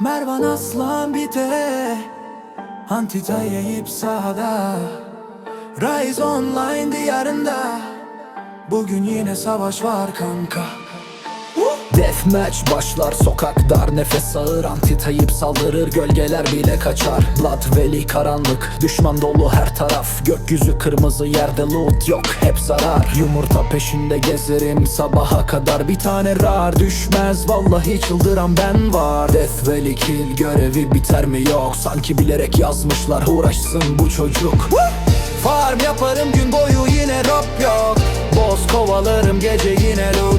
Mervan Aslan bite Antita yiyip sahada. Rise online diyarında. Bugün yine savaş var kanka Deathmatch başlar sokak dar Nefes ağır antitayip saldırır Gölgeler bile kaçar. Blood Valley karanlık Düşman dolu her taraf. Gökyüzü kırmızı yerde loot yok Hep zarar. Yumurta peşinde gezerim Sabaha kadar bir tane rar. Düşmez Vallahi çıldıran ben var. Death Valley kill görevi biter mi yok? Sanki bilerek yazmışlar uğraşsın bu çocuk. Farm yaparım gün boyu yine rap yok. Boss kovalarım gece yine loot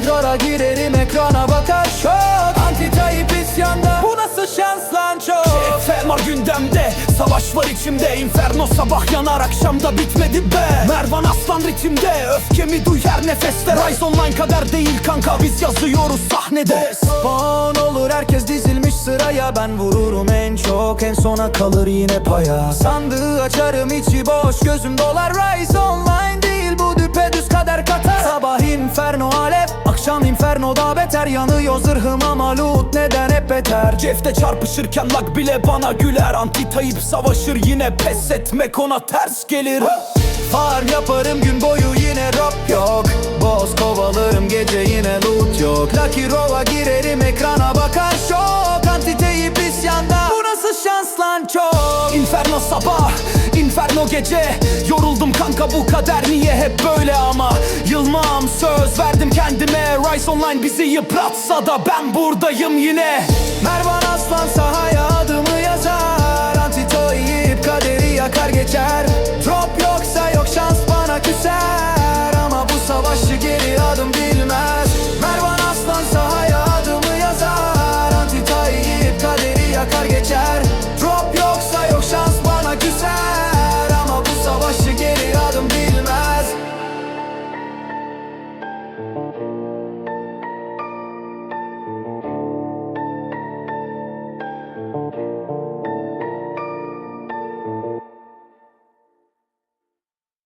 Draw'a girerim ekrana bakar şok Anti-Tayyip isyanda Bu nasıl şans lan çok? Fermar gündemde Savaş var içimde. Inferno sabah yanar akşamda bitmedi be. Mervan aslan ritimde Öfkemi duy her nefeste Rise online kader değil kanka Biz yazıyoruz sahnede. Spawn olur herkes dizilmiş sıraya. Ben vururum en çok en sona kalır yine paya. Sandığı açarım içi boş gözüm dolar. Rise online değil bu düpedüz kader katar. Sabah inferno akşam infernoda beter? Yanıyor zırhım ama loot neden hep beter? Cefte çarpışırken lag bile bana güler. Anti-Tayyip savaşır yine pes etmek ona ters gelir. Farm yaparım gün boyu yine rap yok. Boss kovalarım gece yine loot yok. Lucky Row'a girerim ekrana bakar şok. Antiteyip isyanda. Bu nasıl şans lan çok? Inferno sabah, Inferno gece. Yoruldum kanka bu kader niye hep böyle ama? Yılmam söz verdim kendime. Rise Online bizi yıpratsa da ben buradayım yine. Mervan